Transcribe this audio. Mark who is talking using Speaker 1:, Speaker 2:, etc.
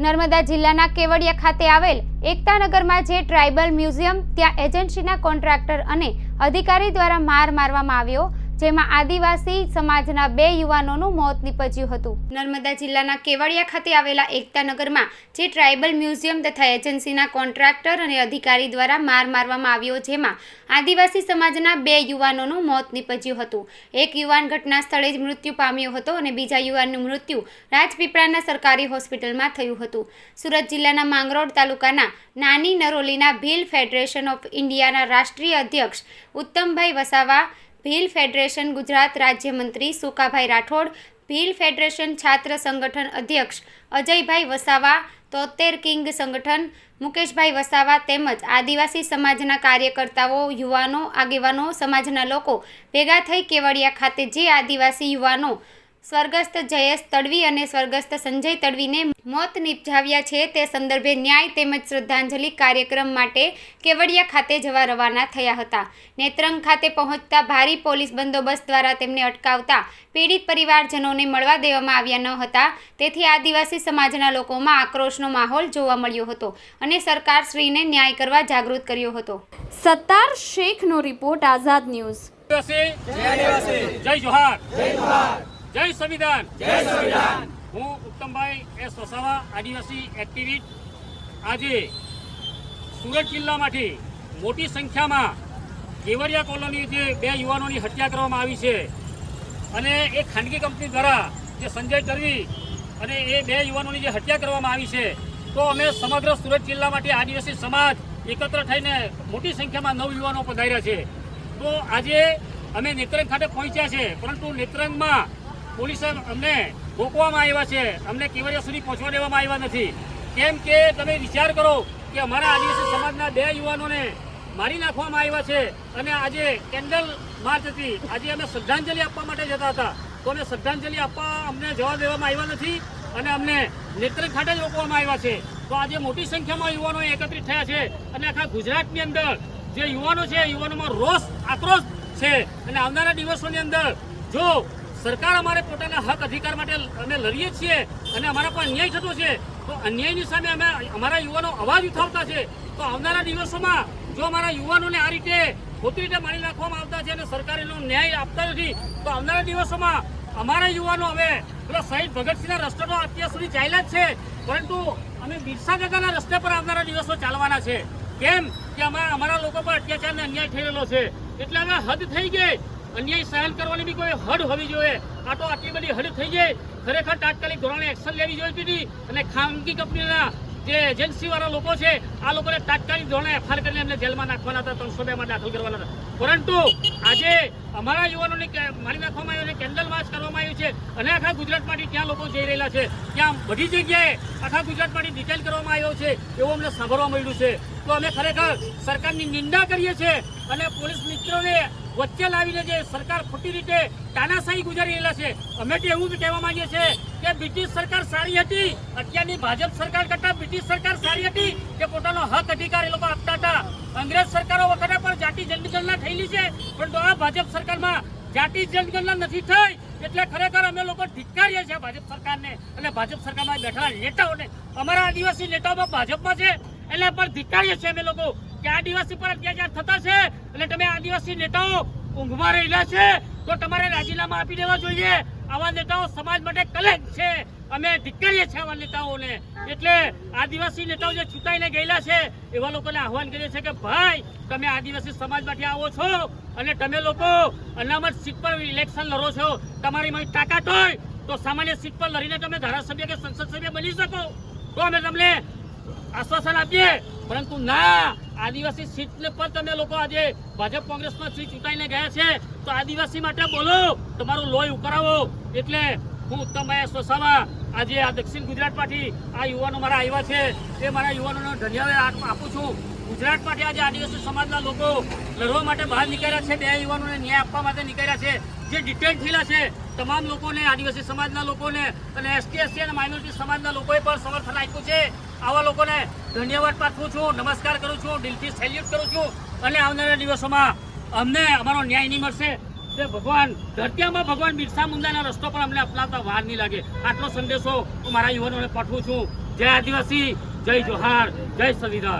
Speaker 1: નર્મદા જિલ્લાના કેવડિયા ખાતે આવેલ એકતાનગરમાં જે ટ્રાઇબલ મ્યુઝિયમ, ત્યાં એજન્સીના કોન્ટ્રાક્ટર અને અધિકારી દ્વારા માર મારવામાં આવ્યો જેમાં આદિવાસી સમાજના બે યુવાનોનું મોત નીપજ્યું હતું. નર્મદા જિલ્લાના કેવડિયા ખાતે આવેલા એકતાનગરમાં જે ટ્રાઇબલ મ્યુઝિયમ તથા એજન્સીના કોન્ટ્રાક્ટર અને અધિકારી દ્વારા માર મારવામાં આવ્યો, જેમાં આદિવાસી સમાજના બે યુવાનોનું મોત નીપજ્યું હતું. એક યુવાન ઘટના સ્થળે જ મૃત્યુ પામ્યો હતો અને બીજા યુવાનનું મૃત્યુ રાજપીપળાના સરકારી હોસ્પિટલમાં થયું હતું. સુરત જિલ્લાના માંગરોળ તાલુકાના નાની નરોલીના ભીલ ફેડરેશન ઓફ ઇન્ડિયાના રાષ્ટ્રીય અધ્યક્ષ ઉત્તમભાઈ વસાવા ભીલ ફેડરેશન ગુજરાત રાજ્યમંત્રી સુકાભાઈ રાઠોડ, ભીલ ફેડરેશન છાત્ર સંગઠન અધ્યક્ષ અજયભાઈ વસાવા, તોતેર કિંગ સંગઠન મુકેશભાઈ વસાવા તેમજ આદિવાસી સમાજના કાર્યકર્તાઓ, યુવાનો, આગેવાનો, સમાજના લોકો ભેગા થઈ કેવડિયા ખાતે જે આદિવાસી યુવાનો સ્વર્ગસ્થ જયેશ તડવી અને સ્વર્ગસ્થ સંજય તડવીને મોત નિપજાવ્યા છે. તે સંદર્ભે ન્યાય તેમજ શ્રદ્ધાંજલિ કાર્યક્રમ માટે કેવડિયા ખાતે જવા રવાના થયા હતા. નેત્રંગ ખાતે પહોંચતા ભારી પોલીસ બંદોબસ્ત દ્વારા તેમને અટકાવતા પીડિત પરિવારજનોને મળવા દેવામાં આવ્યા ન હતા. તેથી આદિવાસી સમાજના લોકોમાં આક્રોશનો માહોલ જોવા મળ્યો હતો અને સરકારશ્રીને ન્યાય કરવા જાગૃત કર્યો હતો. સત્તાર શેખનો રિપોર્ટ આઝાદ ન્યૂઝ.
Speaker 2: આદિવાસી જય જોહાર જય સંવિધાન. જય સંવિધાન. હું ઉત્તમભાઈ એસ વસાવા આદિવાસી એક્ટિવિસ્ટ આજે સુરત જિલ્લામાંથી મોટી સંખ્યામાં કેવડિયા કોલોની જે બે યુવાનોની હત્યા કરવામાં આવી છે અને એ ખાનગી કંપની દ્વારા જે સંજય કરવી અને એ બે યુવાનોની જે હત્યા કરવામાં આવી છે તો અમે સમગ્ર સુરત જિલ્લામાંથી આદિવાસી સમાજ એકત્ર થઈને મોટી સંખ્યામાં નવ યુવાનો પધાર્યા છે. તો આજે અમે નેત્રંગ ખાતે પહોંચ્યા છે પરંતુ નેત્રંગમાં પોલીસે અમને રોકવામાં આવ્યા છે. અમને કેવડિયા સુધી પહોંચવા દેવામાં આવ્યા નથી. કેમ કે તમે વિચાર કરો કે અમારા આદિવાસી સમાજના બે યુવાનોને મારી નાખવામાં આવ્યા છે અને આજે કેન્ડલ માર્ચ હતી. આજે અમે શ્રદ્ધાંજલિ આપવા માટે જતા હતા. તો અમે શ્રદ્ધાંજલિ આપવા અમને જવા દેવામાં આવ્યા નથી અને અમને નેત્ર ખાતે જ રોકવામાં આવ્યા છે. તો આજે મોટી સંખ્યામાં યુવાનો એકત્રિત થયા છે અને આખા ગુજરાતની અંદર જે યુવાનો છે, યુવાનોમાં રોષ, આક્રોશ છે. અને આવનારા દિવસોની અંદર જો સરકાર અમારે પોતાના હક અધિકાર માટે અમે લડીએ છીએ અને અમારા પર અન્યાય થતો છે, તો અન્યાયની સામે અમે અમારા યુવાનો અવાજ ઉઠાવતા છે, તો આવનારા દિવસોમાં જો અમારા યુવાનોને આ રીતે ખોટી રીતે માની નાખવામાં આવતા છે અને સરકાર ન્યાય આપતા નથી, તો આવનારા દિવસોમાં અમારા યુવાનો હવે પેલા શહીદ ભગતસિંહના રસ્તો તો અત્યાર સુધી ચાલ્યા જ છે, પરંતુ અમે બિરસા દાદાના રસ્તે પર આવનારા દિવસો ચાલવાના છે. કેમ? કે અમારા અમારા લોકો પર અત્યાચાર અને અન્યાય રહેલો છે. એટલે હવે હદ થઈ ગઈ. અન્યાય સહન કરવાની બી કોઈ હદ હોવી જોઈએ. આ તો આટલી બધી હદ થઈ જાય ખરેખર તાત્કાલિક ધોરણે એક્શન લેવી જોઈતી હતી અને ખાનગી કંપનીના જે એજન્સીવાળા લોકો છે, આ લોકોને તાત્કાલિક ધોરણે એફઆઈઆર કરીને એમને જેલમાં નાખવાના હતા, ત્રણસો બેમાં દાખલ કરવાના હતા. પરંતુ આજે અમારા યુવાનોને મારી નાખવામાં આવ્યો છે, કેન્ડલ માર્ચ કરવામાં આવ્યું છે. અને આખા ગુજરાતમાંથી ત્યાં લોકો જઈ રહેલા છે. ત્યાં બધી જગ્યાએ આખા ગુજરાતમાંથી ડિટેલ કરવામાં આવ્યો છે. એવું અમને સાંભળવા મળ્યું છે. તો અમે ખરેખર સરકારની નિંદા કરીએ છીએ અને પોલીસ મિત્રોને વચ્ચે લાવીને જે સરકાર ખોટી રીતે તાનાશાહી ગુજારી રહેલા છે, અમે તો એવું જ કહેવા માંગીએ છીએ કે બ્રિટિશ સરકાર સારી હતી, અત્યારની ભાજપ સરકાર કરતા બ્રિટિશ સરકાર સારી હતી કે પોતાનો હક અધિકાર એ લોકો આપતા હતા. અંગ્રેજ સરકારો વખતે પણ જાતિ જનગણના થયેલી છે, પરંતુ આ ભાજપ સરકારમાં જાતિ જનગણના નથી થઈ, એટલે ખરેખર અમે લોકો ધિક્કારીએ છીએ ભાજપ સરકારને. અને ભાજપ સરકારમાં બેઠેલા નેતાઓને, અમારા આદિવાસી નેતાઓમાં ભાજપમાં છે એટલે પણ ધિક્કારીએ છીએ અમે લોકો. કે આદિવાસી પર અત્યાચાર થતા છે? એટલે તમે આદિવાસી નેતાઓ ઊંઘમાં રહેલા છે, તો તમારે રાજીનામા આપી દેવા જોઈએ. આવા નેતાઓ સમાજ માટે કલેશ છે. અમે ધિક્કારીએ છીએ આવા નેતાઓને. એટલે આદિવાસી નેતાઓ જે છૂટાઈને ગયેલા છે, એવા લોકોને આહવાન કરીએ છીએ કે, ભાઈ, તમે આદિવાસી સમાજમાંથી આવો છો અને તમે લોકો અનામત સીટ પર ઇલેક્શન લડો છો. તમારી મારી તાકાત હોય તો સામાન્ય સીટ પર લડીને તમે ધારાસભ્ય કે સંસદ સભ્ય બની શકો. તો અમે તમને આશ્વાસન આપીએ. પરંતુ ના, આદિવાસી સીટને પર તમે લોકો આજે ભાજપ કોંગ્રેસમાં સીટ ચૂંટાઈને ગયા છે. તો આદિવાસી માટે બોલો, તમારું લોહી ઉકરાવો એટલે હું ઉત્તમ મહેશ આજે આ દક્ષિણ ગુજરાતમાંથી આ યુવાનો મારા આવ્યા છે. એ મારા યુવાનોનો ધન્યવાદ આપું છું. ગુજરાતમાંથી આજે આદિવાસી સમાજના લોકો લડવા માટે બહાર નીકળ્યા છે. બે યુવાનોને ન્યાય આપવા માટે નીકળ્યા છે. જે ડિટેન થયેલા છે, તમામ લોકોને, આદિવાસી સમાજના લોકોને અને એસટી એસસી અને માઇનોરિટી સમાજના લોકોએ પણ સમર્થન આપ્યું છે. આવા લોકોને ધન્યવાદ પાઠવું છું, નમસ્કાર કરું છું, દિલથી સેલ્યુટ કરું છું. અને આવનારા દિવસોમાં અમને અમારો ન્યાય નહીં મળશે. તે ભગવાન ધરતીમાં ભગવાન બિરસા મુંડાના રસ્તો પણ અમને અપનાવતા વાર નહીં લાગે. આટલો સંદેશો હું મારા યુવાનોને પાઠવું છું. જય આદિવાસી, જય જોહાર, જય સંવિધાન.